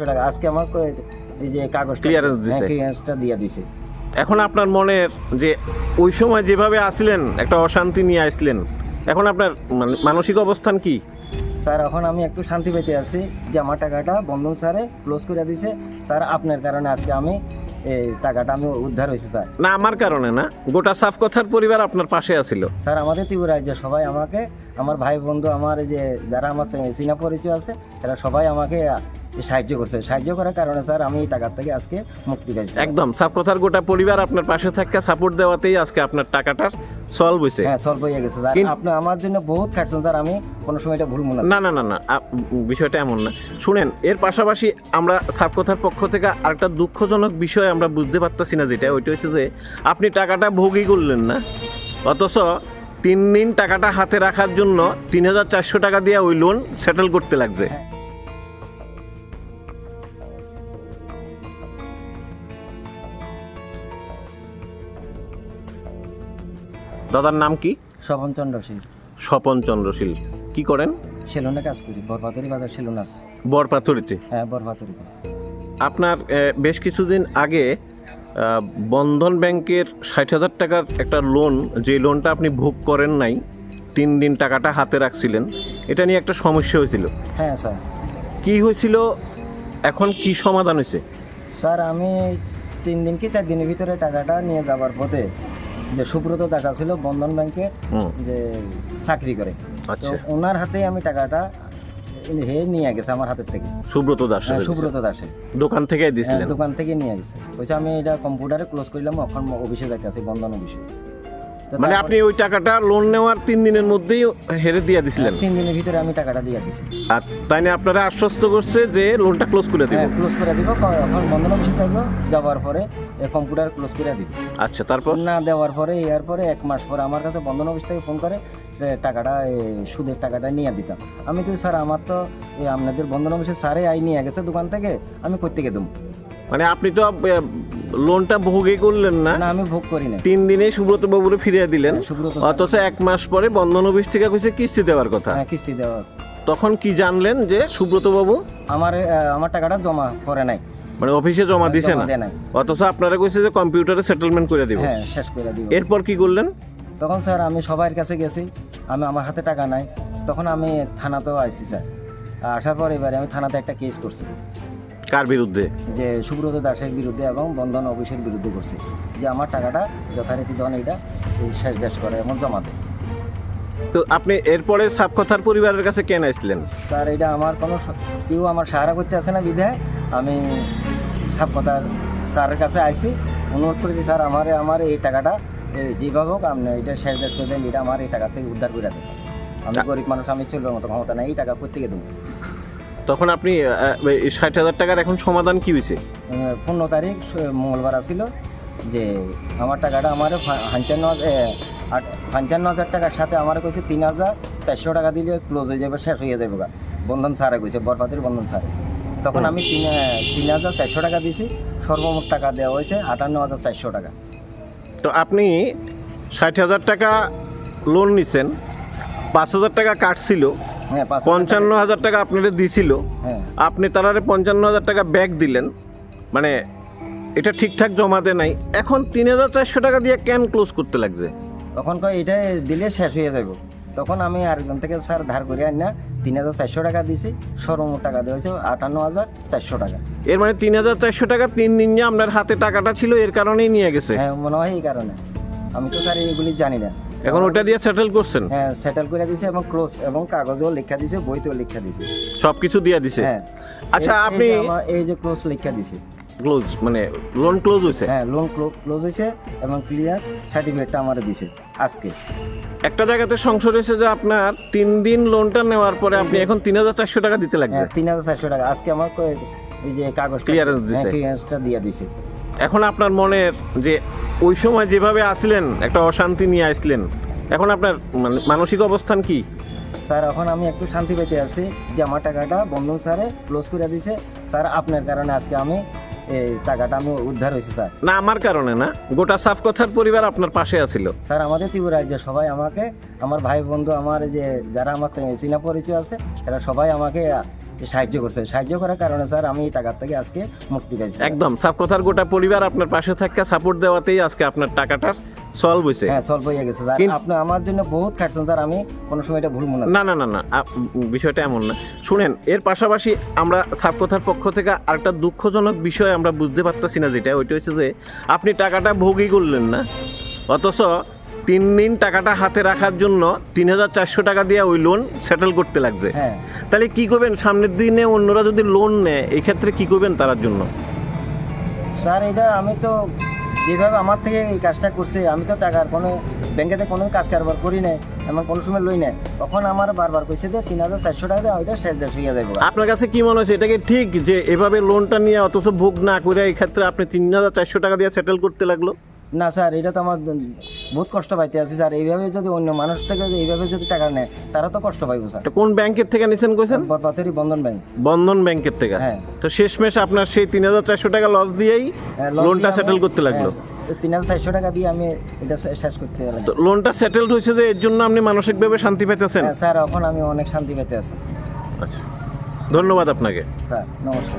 টাকা। আজকে আমার এই যে কাগজ Clearance দিছে। ক্লিয়ারেন্সটা দিয়ে দিছে। এখন আপনার মনের যে ওই সময় যেভাবে আসলেন একটা অশান্তি নিয়ে আসলেন এখন আপনার মানে মানসিক অবস্থান কি? স্যার এখন আমি একটু শান্তি পেতে আছি যে আমার টাকাটা বন্ধন স্যারে ক্লোজ করে দিছে। স্যার আপনার কারণে আজকে আমি এই টাকাটা আমি উদ্ধার হয়েছে স্যার। না আমার কারণে না। গোটা সাফ কথার পরিবার আপনার পাশে আছিল। স্যার আমাদের ত্রিপুরা রাজ্যে সবাই আমাকে আমার ভাই বন্ধু আমার এই যে যারা আমার চীনা পরিচয় আছে এরা সবাই আমাকে সাহায্য করছে। সাহায্য করার কারণে স্যার আমি এই টাকার থেকে আজকে মুক্তি পাইছি। একদম সাফ কথার গোটা পরিবার আপনার পাশে থাকা সাপোর্ট দেওয়াতেই আজকে আপনার টাকাটার সলভ হয়েছে হ্যাঁ সলভ হয়ে গেছে স্যার। আপনি আমার জন্য বহুত খাটছেন স্যার আমি কোনো সময় এটা ভুলবো না না না না না বিষয়টা এমন না। শুনেন এর পাশাপাশি আমরা সাফ কথার পক্ষ থেকে আরেকটা দুঃখজনক বিষয় আমরা বুঝতে পারতেছি না যেটা ওইটা হচ্ছে যে আপনি টাকাটা ভোগই করলেন না। অথচ তিন দিন টাকাটা হাতে রাখার জন্য তিন হাজার চারশো টাকা দিয়ে ওই লোন সেটেল করতে লাগছে। দাদার নাম কি? স্বপন চন্দ্রশীল স্বপন চন্দ্রশীল কি করেন? সেলুনে কাজ করি বরপাতুরি বাজার সেলুন আছে। বরপাথরিতে হ্যাঁ বরপাতুরিতে। আপনার বেশ কিছুদিন আগে বন্ধন ব্যাংকের ষাট হাজার টাকার একটা লোন যে লোনটা আপনি ভোগ করেন নাই তিন দিন টাকাটা হাতে রাখছিলেন এটা নিয়ে একটা সমস্যা হয়েছিল। হ্যাঁ স্যার। কি হয়েছিল? এখন কি সমাধান হয়েছে? স্যার আমি তিন দিন কি চার দিনের ভিতরে টাকাটা নিয়ে যাবার পথে যে সুব্রত টাকা ছিল বন্ধন ব্যাংকে যে চাকরি করে। তো আচ্ছা ওনার হাতেই আমি টাকাটা হে নিয়ে গেছে আমার হাতের থেকে। সুব্রত দাস হ্যাঁ, সুব্রত দাসে। দোকান থেকে হ্যাঁ, দিছিলেন দোকান থেকে নিয়ে গেছে। কইছে আমি এটা কম্পিউটারে ক্লোজ করলাম এখন অফিসে যাইতে আছি বন্ধন অফিসে। মানে আপনি ওই টাকাটা লোন নেওয়ার তিন দিনের মধ্যেই হেরে দিয়ে দিছিলেন? তিন দিনের ভিতরে আমি টাকাটা দিয়ে দিছি। আর তাই না আপনারা আশ্বস্ত করছে যে লোনটা ক্লোজ করে দিব। হ্যাঁ ক্লোজ করে দিব এখন বন্ধন অফিসে যাব যাওয়ার পরে কম্পিউটার ক্লোজ করে দিব। আচ্ছা তারপর? না দেওয়ার পরে ইয়ার পরে এক মাস পরে আমার কাছে বন্ধন অফিস থেকে ফোন করে যে টাকাটা সুদের টাকাটা নিয়ে দিতাম। আমি তো স্যার আমার তো এই আপনাদের বন্ধন অফিসে স্যারে আই নিয়ে গেছে দোকান থেকে আমি কোথেকে দেবো? মানে আপনি তো লোনটা ভোগই করলেন না। না আমি ভোগ করি না তিন দিনে সুব্রত বাবুরে ফিরিয়ে দিলেন। সুব্রত অথচ এক মাস পরে বন্ধন অফিস থেকে কইছে কিস্তি দেওয়ার কথা। হ্যাঁ, কিস্তি দেওয়া তখন কি জানলেন যে সুব্রত বাবু? আমার আমার টাকাটা জমা করে নাই। মানে অফিসে জমা দিছে জমা না। দেয় নাই। অথচ আপনারা কইছে যে কম্পিউটারে সেটেলমেন্ট করে দিব। হ্যাঁ শেষ করে দিব। এরপর কি করলেন? তখন স্যার আমি সবার কাছে গেছি। আমি আমার হাতে টাকা নাই। তখন আমি থানাতেও আইছি স্যার। আসার পর এবারে আমি থানাতে একটা কেস করছি। কার বিরুদ্ধে? যে সুব্রত দাসের বিরুদ্ধে এবং বন্ধন অফিসের বিরুদ্ধে করছে। যে আমার টাকাটা যথারীতি ধন এটা শেষ দেশ করে এবং জমা দেয়। তো আপনি এরপরে সাবকথার পরিবারের কাছে কেন আসলেন স্যার এটা আমার কোনো কেউ আমার সাহারা করতে আসে না বিধায়। আমি সব কথা স্যারের কাছে আইছি। অনুরোধ করেছি স্যার আমার আমার এই টাকাটা যেভাবে হোক আপনি এটা শেষ দেশ করে দেন এটা আমার এই টাকা থেকে উদ্ধার করে দেন। আমি গরিব মানুষ আমি চলবার মতো ক্ষমতা নাই এই টাকা কোথেকে দেবো? তখন আপনি ষাট হাজার টাকার এখন সমাধান কি হয়েছে? পনেরো তারিখ মঙ্গলবার আসিল যে আমার টাকাটা আমার পঞ্চান্ন পঞ্চান্ন হাজার টাকার সাথে আমার কইছে তিন হাজার চারশো টাকা দিলে ক্লোজ হয়ে যাবে শেষ হয়ে যাবে গা। বন্ধন স্যারে কইছে বরপাতির বন্ধন স্যারে তখন আমি তিন তিন হাজার চারশো টাকা দিয়েছি সর্বমোট টাকা দেওয়া হয়েছে আটান্ন হাজার চারশো টাকা। তো আপনি ষাট হাজার টাকা লোন নিছেন পাঁচ হাজার টাকা কাটছিল পঞ্চান্ন হাজার টাকা। আপনাদের দিছিল। হ্যাঁ। আপনি তারারে পঞ্চান্ন হাজার টাকা ব্যাক দিলেন। মানে এটা ঠিকঠাক জমাতে নাই। এখন তিন হাজার চারশো টাকা দিয়ে কেন ক্লোজ করতে লাগছে। তখন কয় এটা দিলে শেষ হয়ে যাবে তখন আমি আরেকজন থেকে স্যার ধার করে আনি না তিন হাজার চারশো টাকা দিছি সর্বমোট টাকা দেওয়া হয়েছে আটান্ন হাজার চারশো টাকা। এর মানে তিন হাজার চারশো টাকা তিন দিন যে আপনার হাতে টাকাটা ছিল এর কারণেই নিয়ে গেছে। হ্যাঁ মনে হয় এই কারণে। আমি তো স্যার এগুলি জানি না। এখন ওটা দিয়ে সেটেল করছেন? হ্যাঁ সেটেল করে দিছে এবং ক্লোজ এবং কাগজেও লেখা দিছে বইতেও লেখা দিয়েছে সবকিছু দিয়ে দিছে? হ্যাঁ। আচ্ছা আপনি এই যে ক্লোজ লেখা দিয়েছে ক্লোজ মানে লোন ক্লোজ হয়েছে হ্যাঁ লোন ক্লোজ হয়েছে এবং ক্লিয়ার সার্টিফিকেটটা আমার দিছে আজকে। একটা জায়গাতে সংশয় হয়েছে যে আপনার তিন দিন লোনটা নেওয়ার পরে আপনি এখন তিন হাজার চারশো টাকা দিতে লাগবে হ্যাঁ তিন হাজার চারশো টাকা। আজকে আমার এই যে কাগজ Clearance দিছে। ক্লিয়ারেন্সটা দিয়ে দিছে। এখন আপনার মনের যে ওই সময় যেভাবে আসলেন একটা অশান্তি নিয়ে আসলেন এখন আপনার মানে মানসিক অবস্থান কি? স্যার এখন আমি একটু শান্তি পেতে আছি যে আমার টাকাটা বন্ধন স্যারে ক্লোজ করে দিছে। স্যার আপনার কারণে আজকে আমি এই টাকাটা আমি উদ্ধার হয়েছে স্যার। না আমার কারণে না গোটা সাফ কথার পরিবার আপনার পাশে আছিল। স্যার আমাদের ত্রিপুরা রাজ্যে সবাই আমাকে আমার ভাই বন্ধু আমার যে যারা আমার চীনা পরিচয় আছে এরা সবাই আমাকে সাহায্য করছে সাহায্য করার কারণে স্যার আমি এই টাকার থেকে আজকে মুক্তি পাইছি স্যার। একদম সাপকথার গোটা পরিবার আপনার পাশে থাকা সাপোর্ট দেওয়াতেই আজকে আপনার টাকাটার সলভ হয়েছে। হ্যাঁ সলভ হয়ে গেছে স্যার। আপনি আমার জন্য বহুত খাটছেন স্যার আমি কোনো সময় এটা ভুল মনে না না না না বিষয়টা এমন না। শুনেন এর পাশাপাশি আমরা সাপকথার পক্ষ থেকে আরেকটা দুঃখজনক বিষয় আমরা বুঝতে পারতেছি না যেটা ওইটা হচ্ছে যে আপনি টাকাটা ভোগই করলেন না। অথচ তিন দিন টাকাটা হাতে রাখার জন্য তিন হাজার চারশো টাকা দিয়ে ওই লোন সেটেল করতে লাগছে। হ্যাঁ। তাহলে কি করবেন? সামনের দিনে অন্যরা যদি লোন নেয় এই ক্ষেত্রে কি করবেন তার জন্য? স্যার এটা আমি তো যেভাবে আমার থেকে এই কাজটা করছে আমি তো টাকার কোনো ব্যাংকেতে কোনো কাজ কারবার করি নাই এমন কোনো সময় লই নাই। তখন আমার বারবার কইছে যে তিন হাজার চারশো টাকা দিয়ে ওইটা শেষ হয়ে যাবে আপনার কাছে কি মনে হচ্ছে? এটা কি ঠিক যে এভাবে লোনটা নিয়ে অথচ ভোগ না করে এই ক্ষেত্রে আপনি তিন হাজার চারশো টাকা দিয়ে সেটেল করতে লাগল? না স্যার এটা তো আমার বহুত কষ্ট পাইতে আছি স্যার। এইভাবে যদি অন্য মানুষ থেকে এইভাবে যদি টাকা নেয় তারা তো কষ্ট পাইবো স্যার। কোন ব্যাংকের থেকে নিছেন কইছেন? বরপাতেরই বন্ধন ব্যাংক। বন্ধন ব্যাংকের থেকে। হ্যাঁ। তো শেষমেশ আপনার সেই তিন হাজার চারশো টাকা লস দিয়েই হ্যাঁ, লোনটা দিয়ে সেটেল করতে লাগল। হ্যাঁ, তিন হাজার চারশো টাকা দিয়ে আমি এটা শেষ করতে তো লোনটা সেটেলড হয়েছে যে এর জন্য আপনি মানসিকভাবে শান্তি পেতেছেন হ্যাঁ, স্যার এখন আমি অনেক শান্তি পেতে আছি। আচ্ছা। ধন্যবাদ আপনাকে। স্যার নমস্কার।